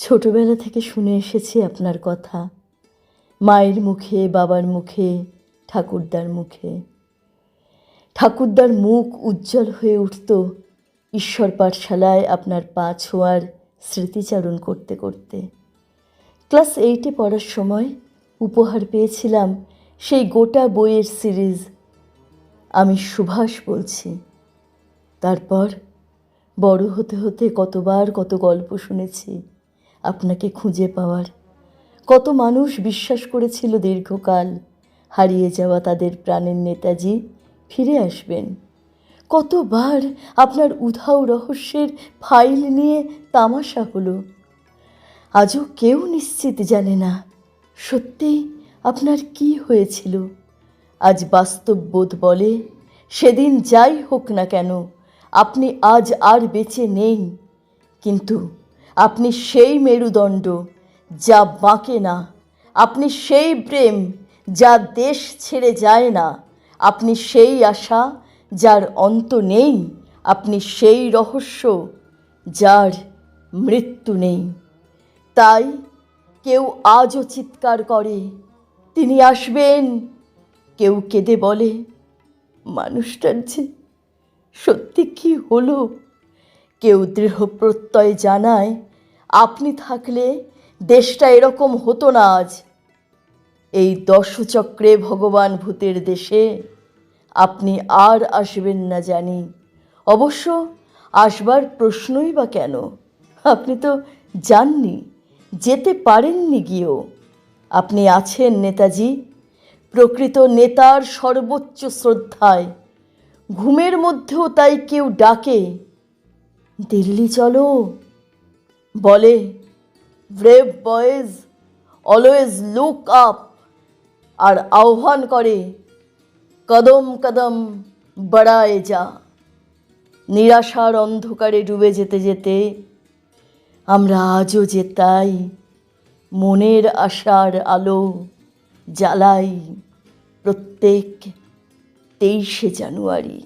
ছোটবেলা থেকে শুনে এসেছি আপনার কথা। মায়ের মুখে, বাবার মুখে, ঠাকুরদার মুখে। ঠাকুরদার মুখ উজ্জ্বল হয়ে উঠত ঈশ্বর পাঠশালায় আপনার পা ছোঁয়ার স্মৃতিচারণ করতে করতে। ক্লাস এইটে পড়ার সময় উপহার পেয়েছিলাম সেই গোটা বইয়ের সিরিজ। আমি সুভাষ বলছি। তারপর বড় হতে হতে কতবার কত গল্প শুনেছি। আপনাকে খুঁজে পাওয়ার। কত মানুষ বিশ্বাস করেছিল দীর্ঘকাল হারিয়ে যাওয়া তাদের প্রাণের নেতাজি ফিরে আসবেন। কতবার আপনার উধাও রহস্যের ফাইল নিয়ে তামাশা হলো। আজও কেউ নিশ্চিত জানে না সত্যি আপনার কি হয়েছিল। আজ বাস্তব বোধ বলে, সেদিন যাই হোক না কেন, আপনি আজ আর বেঁচে নেই। কিন্তু আপনি সেই মেরুদণ্ড যা বাঁকে না। আপনি সেই প্রেম যা দেশ ছেড়ে যায় না। আপনি সেই আশা যার অন্ত নেই। আপনি সেই রহস্য যার মৃত্যু নেই। তাই কেউ আজও চিৎকার করে, তিনি আসবেন। কেউ কেঁদে বলে, মানুষটার যে সত্যি কী হলো? কেউ দৃঢ় প্রত্যয় জানায় আপনি থাকলে দেশটা এরকম হতো না আজ। এই দশচক্রে ভগবান ভূতের দেশে আপনি আর আসবেন না জানি। অবশ্য আসবার প্রশ্নই বা কেন? আপনি তো যাননি, যেতে পারেননি গিয়েও। আপনি আছেন নেতাজি, প্রকৃত নেতার সর্বোচ্চ শ্রদ্ধায়। ঘুমের মধ্যেও তাই কেউ ডাকে, দিল্লি চলো। বলে brave boys always look up আর আহ্বান করে, কদম কদম বাড়ায় যা। নিরাশার অন্ধকারে ডুবে যেতে যেতে আমরা আজও যে তাই মনের আশার আলো জ্বালাই প্রত্যেক তেইশে জানুয়ারি।